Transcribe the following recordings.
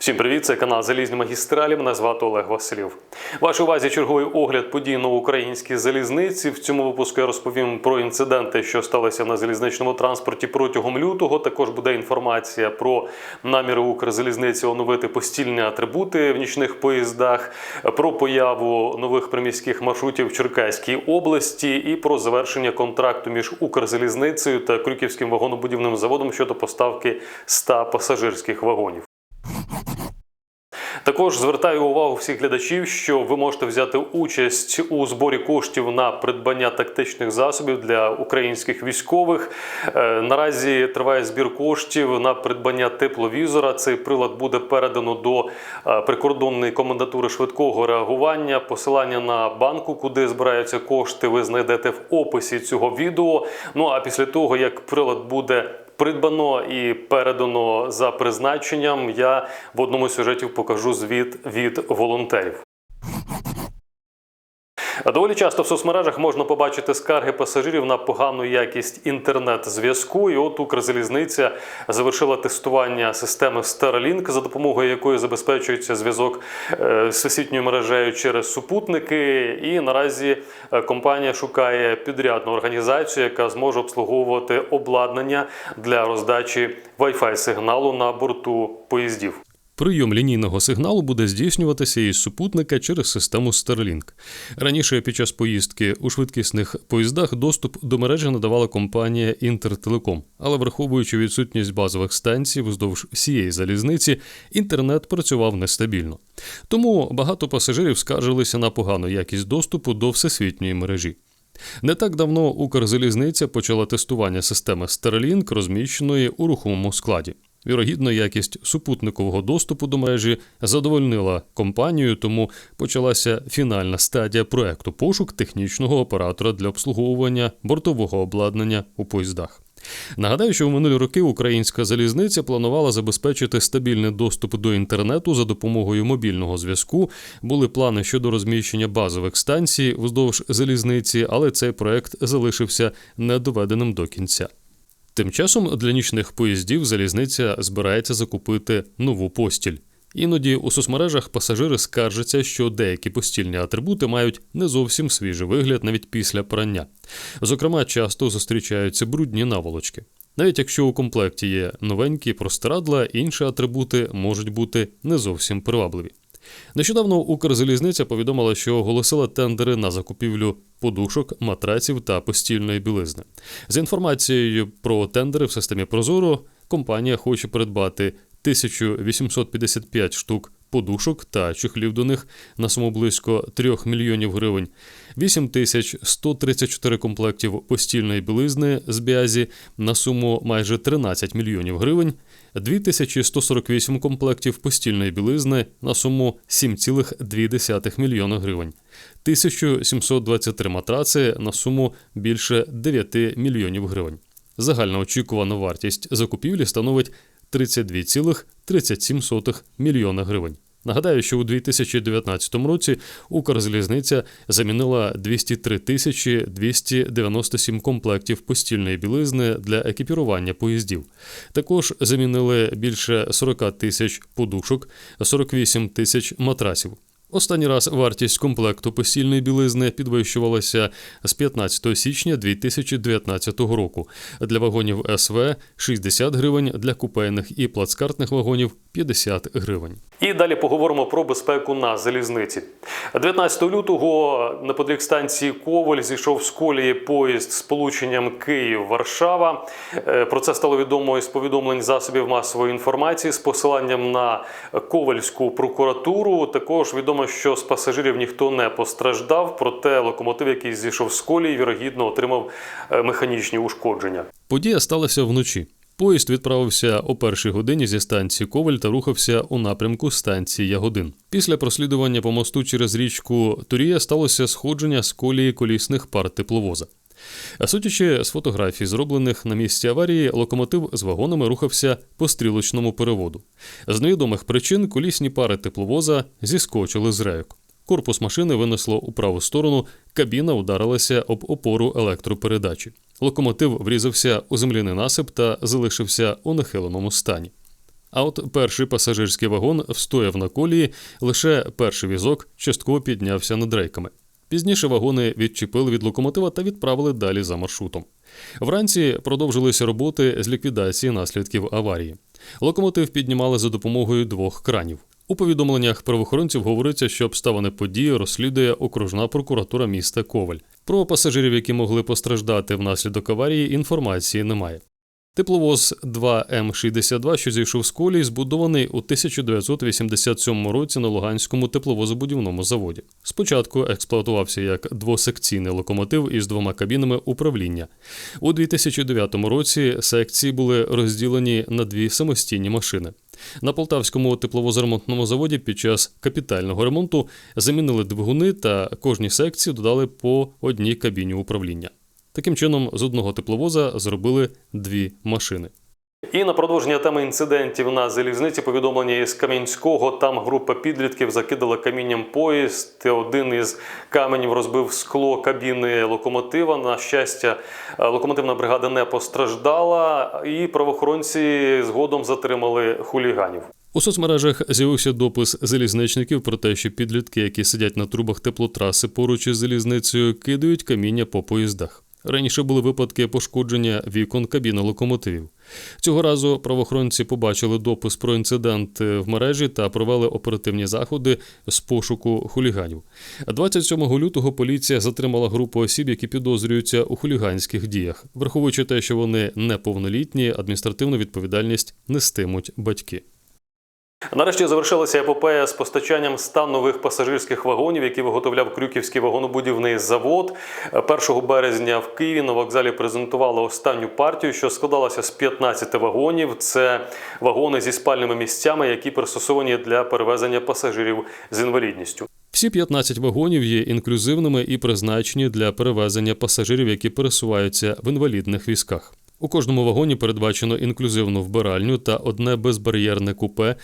Всім привіт, це канал Залізні магістралі. Мене звати Олег Василів. Вашій увазі черговий огляд подій на українській залізниці. В цьому випуску я розповім про інциденти, що сталися на залізничному транспорті протягом лютого. Також буде інформація про наміри Укрзалізниці оновити постільні атрибути в нічних поїздах, про появу нових приміських маршрутів в Черкаській області і про завершення контракту між Укрзалізницею та Крюківським вагонобудівним заводом щодо поставки 100 пасажирських вагонів. Також звертаю увагу всіх глядачів, що ви можете взяти участь у зборі коштів на придбання тактичних засобів для українських військових. Е, Наразі триває збір коштів на придбання тепловізора. Цей прилад буде передано до е, прикордонної комендатури швидкого реагування. Посилання на банку, куди збираються кошти, ви знайдете в описі цього відео. Ну а після того, як прилад буде придбано і передано за призначенням. Я в одному сюжеті покажу звіт від волонтерів. Доволі часто в соцмережах можна побачити скарги пасажирів на погану якість інтернет-зв'язку. І от Укрзалізниця завершила тестування системи Starlink, за допомогою якої забезпечується зв'язок е, з всесвітньою мережею через супутники. І наразі е, компанія шукає підрядну організацію, яка зможе обслуговувати обладнання для роздачі Wi-Fi сигналу на борту поїздів. Прийом лінійного сигналу буде здійснюватися із супутника через систему Starlink. Раніше під час поїздки у швидкісних поїздах доступ до мережі надавала компанія Інтертелеком, але враховуючи відсутність базових станцій вздовж всієї залізниці, інтернет працював нестабільно. Тому багато пасажирів скаржилися на погану якість доступу до всесвітньої мережі. Не так давно Укрзалізниця почала тестування системи Starlink, розміщеної у рухомому складі. Вірогідно, якість супутникового доступу до мережі задовольнила компанію, тому почалася фінальна стадія проекту пошук технічного оператора для обслуговування бортового обладнання у поїздах. Нагадаю, що в минулі роки українська залізниця планувала забезпечити стабільний доступ до інтернету за допомогою мобільного зв'язку. Були плани щодо розміщення базових станцій вздовж залізниці, але цей проект залишився недоведеним до кінця. Тим часом для нічних поїздів залізниця збирається закупити нову постіль. Іноді у соцмережах пасажири скаржаться, що деякі постільні атрибути мають не зовсім свіжий вигляд навіть після прання. Зокрема, часто зустрічаються брудні наволочки. Навіть якщо у комплекті є новенькі простирадла, інші атрибути можуть бути не зовсім привабливі. Нещодавно Укрзалізниця повідомила, що оголосила тендери на закупівлю подушок, матраців та постільної білизни. За інформацією про тендери в системі Прозоро, компанія хоче придбати 1855 штук подушок та чехлів до них на суму близько 3 мільйонів гривень, 8134 комплектів постільної білизни з бязі на суму майже 13 мільйонів гривень. 2148 комплектів постільної білизни на суму 7,2 мільйона гривень, 1723 матраци на суму більше 9 мільйонів гривень. Загальна очікувана вартість закупівлі становить 32,37 мільйона гривень. Нагадаю, що у 2019 році Укрзалізниця замінила 203 тисячі 297 комплектів постільної білизни для екіпірування поїздів. Також замінили більше 40 тисяч подушок, 48 тисяч матрасів. Останній раз вартість комплекту постільної білизни підвищувалася з 15 січня 2019 року. Для вагонів СВ 60 гривень, для купейних і плацкартних вагонів 50 гривень. І далі поговоримо про безпеку на залізниці. 19 лютого неподалік станції Коваль зійшов з колії поїзд з полученням Київ-Варшава. Е, Про це стало відомо із повідомлень засобів масової інформації з посиланням на Ковальську прокуратуру. Також відомо, що з пасажирів ніхто не постраждав, проте локомотив, який зійшов з колії, вірогідно отримав е, механічні ушкодження. Подія сталася вночі. Поїзд відправився о першій годині зі станції Коваль та рухався у напрямку станції Ягодин. Після прослідування по мосту через річку Турія сталося сходження з колії колісних пар тепловоза. А судячи з фотографій, зроблених на місці аварії, локомотив з вагонами рухався по стрілочному переводу. З невідомих причин колісні пари тепловоза зіскочили з рейок. Корпус машини винесло у праву сторону, кабіна ударилася об опору електропередачі. Локомотив врізався у земляний насип та залишився у нахиленому стані. А от перший пасажирський вагон встояв на колії, лише перший візок частково піднявся над рейками. Пізніше вагони відчепили від локомотива та відправили далі за маршрутом. Вранці продовжилися роботи з ліквідації наслідків аварії. Локомотив піднімали за допомогою двох кранів. У повідомленнях правоохоронців говориться, що обставини події розслідує окружна прокуратура міста Коваль. Про пасажирів, які могли постраждати внаслідок аварії, інформації немає. Тепловоз 2М62, що зійшов з колії, збудований у 1987 році на Луганському тепловозобудівному заводі. Спочатку експлуатувався як двосекційний локомотив із двома кабінами управління. У 2009 році секції були розділені на дві самостійні машини. На полтавському тепловозоремонтному заводі під час капітального ремонту замінили двигуни та кожній секції додали по одній кабіні управління. Таким чином, з одного тепловоза зробили дві машини. І на продовження теми інцидентів на залізниці повідомлення із Кам'янського. Там група підлітків закидала камінням поїзд. Один із каменів розбив скло кабіни локомотива. На щастя, локомотивна бригада не постраждала, і правоохоронці згодом затримали хуліганів. У соцмережах з'явився допис залізничників про те, що підлітки, які сидять на трубах теплотраси поруч із залізницею, кидають каміння по поїздах. Раніше були випадки пошкодження вікон кабіни локомотивів. Цього разу правоохоронці побачили допис про інцидент в мережі та провели оперативні заходи з пошуку хуліганів. 27 лютого поліція затримала групу осіб, які підозрюються у хуліганських діях, враховуючи те, що вони неповнолітні, адміністративну відповідальність нестимуть батьки. Нарешті завершилася епопея з постачанням 100 нових пасажирських вагонів, які виготовляв Крюківський вагонобудівний завод. 1 березня в Києві на вокзалі презентували останню партію, що складалася з 15 вагонів. Це вагони зі спальними місцями, які пристосовані для перевезення пасажирів з інвалідністю. Всі 15 вагонів є інклюзивними і призначені для перевезення пасажирів, які пересуваються в інвалідних візках. У кожному вагоні передбачено інклюзивну вбиральню та одне безбар'єрне купе,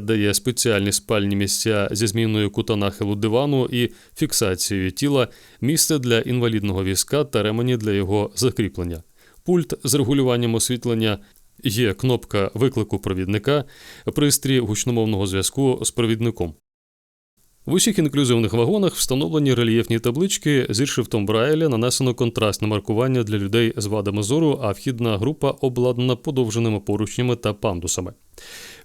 де є спеціальні спальні місця зі зміною кута нахилу дивану і фіксацією тіла, місце для інвалідного візка та ремені для його закріплення. Пульт з регулюванням освітлення. Є кнопка виклику провідника, пристрій гучномовного зв'язку з провідником. В усіх інклюзивних вагонах встановлені рельєфні таблички зі шрифтом Брайля, нанесено контрастне маркування для людей з вадами зору, а вхідна група обладнана подовженими поручнями та пандусами.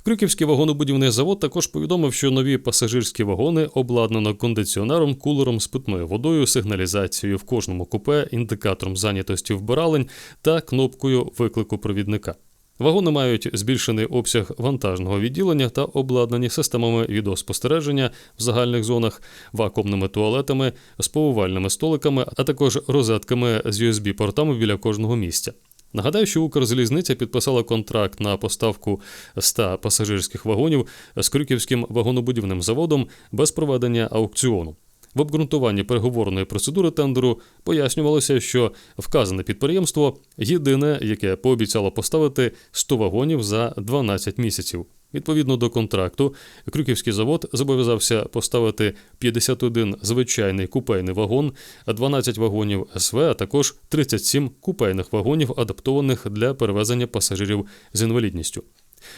Крюківський вагонобудівний завод також повідомив, що нові пасажирські вагони обладнано кондиціонером, кулером з питною водою, сигналізацією в кожному купе, індикатором зайнятості вбиралень та кнопкою виклику провідника. Вагони мають збільшений обсяг вантажного відділення та обладнані системами відеоспостереження в загальних зонах, вакуумними туалетами, сповивальними столиками, а також розетками з USB-портами біля кожного місця. Нагадаю, що Укрзалізниця підписала контракт на поставку 100 пасажирських вагонів з Крюківським вагонобудівним заводом без проведення аукціону. В обґрунтуванні переговорної процедури тендеру пояснювалося, що вказане підприємство єдине, яке пообіцяло поставити 100 вагонів за 12 місяців. Відповідно до контракту, Крюківський завод зобов'язався поставити 51 звичайний купейний вагон, 12 вагонів СВ, а також 37 купейних вагонів, адаптованих для перевезення пасажирів з інвалідністю.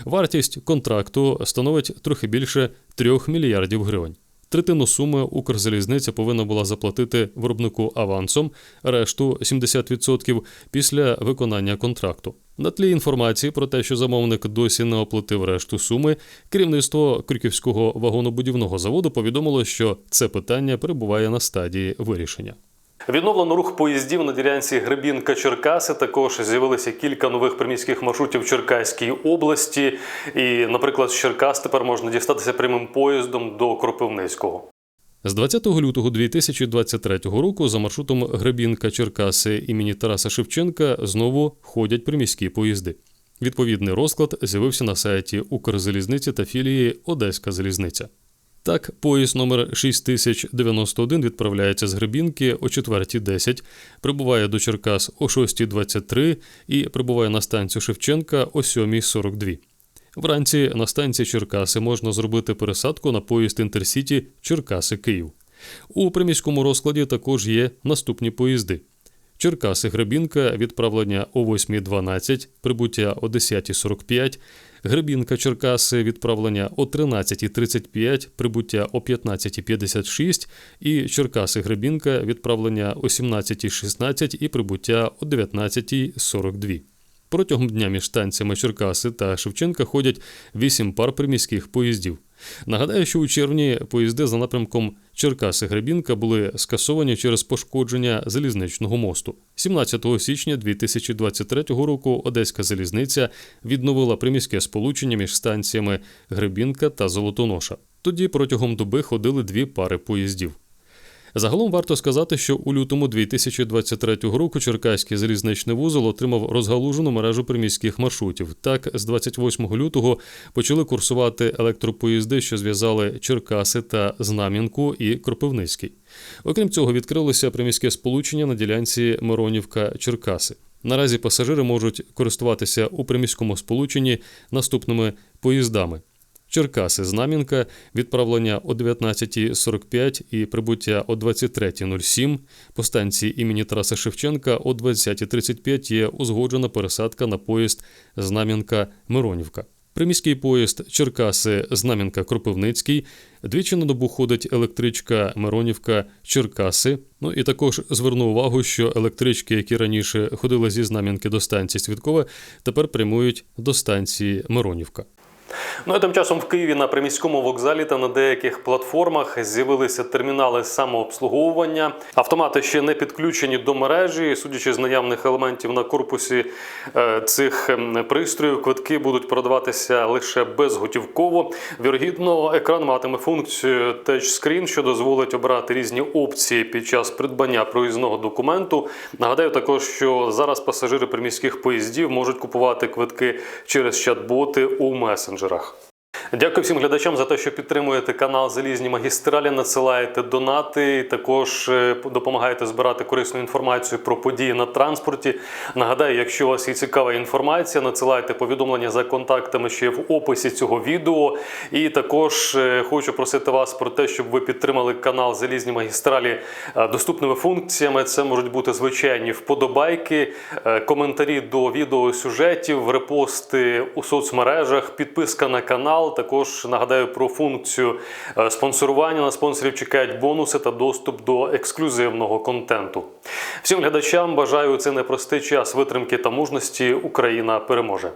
Вартість контракту становить трохи більше 3 мільярдів гривень. Третину суми Укрзалізниця повинна була заплатити виробнику авансом, решту 70% після виконання контракту. На тлі інформації про те, що замовник досі не оплатив решту суми, керівництво Крюківського вагонобудівного заводу повідомило, що це питання перебуває на стадії вирішення. Відновлено рух поїздів на ділянці Гребінка Черкаси. Також з'явилося кілька нових приміських маршрутів в Черкаській області. І, наприклад, з Черкас тепер можна дістатися прямим поїздом до Кропивницького. З 20 лютого 2023 року за маршрутом Гребінка Черкаси імені Тараса Шевченка знову ходять приміські поїзди. Відповідний розклад з'явився на сайті Укрзалізниці та філії Одеська залізниця. Так, поїзд номер 6091 відправляється з Гребінки о 4.10, прибуває до Черкас о 6.23 і прибуває на станцію Шевченка о 7.42. Вранці на станції Черкаси можна зробити пересадку на поїзд Інтерсіті Черкаси Київ. У приміському розкладі також є наступні поїзди. Черкаси Гребінка відправлення о 8.12, прибуття о 10.45, Гребінка Черкаси відправлення о 13.35, прибуття о 15.56 і Черкаси Гребінка відправлення о 17.16 і прибуття о 19.42. Протягом дня між станціями Черкаси та Шевченка ходять 8 пар приміських поїздів. Нагадаю, що у червні поїзди за напрямком Черкаси-Гребінка були скасовані через пошкодження залізничного мосту. 17 січня 2023 року Одеська залізниця відновила приміське сполучення між станціями Гребінка та Золотоноша. Тоді протягом доби ходили дві пари поїздів. Загалом варто сказати, що у лютому 2023 року Черкаський залізничний вузол отримав розгалужену мережу приміських маршрутів. Так, з 28 лютого почали курсувати електропоїзди, що зв'язали Черкаси та Знам'янку і Кропивницький. Окрім цього, відкрилося приміське сполучення на ділянці Миронівка-Черкаси. Наразі пасажири можуть користуватися у приміському сполученні наступними поїздами. Черкаси Знам'янка, відправлення о 19.45 і прибуття о 23.07. По станції імені Тараса Шевченка о 20.35 є узгоджена пересадка на поїзд Знам'янка-Миронівка. Приміський поїзд Черкаси Знам'янка Кропивницький. Двічі на добу ходить електричка Миронівка Черкаси. Ну і також зверну увагу, що електрички, які раніше ходили зі Знам'янки до станції Свідкове, тепер прямують до станції Миронівка. Ну а тим часом в Києві на приміському вокзалі та на деяких платформах з'явилися термінали самообслуговування. Автомати ще не підключені до мережі. Судячи з наявних елементів на корпусі е, цих ем, пристроїв, квитки будуть продаватися лише безготівково. Вірогідно, екран матиме функцію тачскрін, що дозволить обрати різні опції під час придбання проїзного документу. Нагадаю також, що зараз пасажири приміських поїздів можуть купувати квитки через чат-боти у месенджерах. Дякую всім глядачам за те, що підтримуєте канал Залізні магістралі, надсилаєте донати, також е, допомагаєте збирати корисну інформацію про події на транспорті. Нагадаю, якщо у вас є цікава інформація, надсилайте повідомлення за контактами ще в описі цього відео. І також е, хочу просити вас про те, щоб ви підтримали канал Залізні магістралі е, доступними функціями. Це можуть бути звичайні вподобайки, коментарі до відеосюжетів, репости у соцмережах, підписка на канал. Також нагадаю про функцію е, спонсорування. На спонсорів чекають бонуси та доступ до ексклюзивного контенту. Всім глядачам бажаю у цей непростий час витримки та мужності. Україна переможе.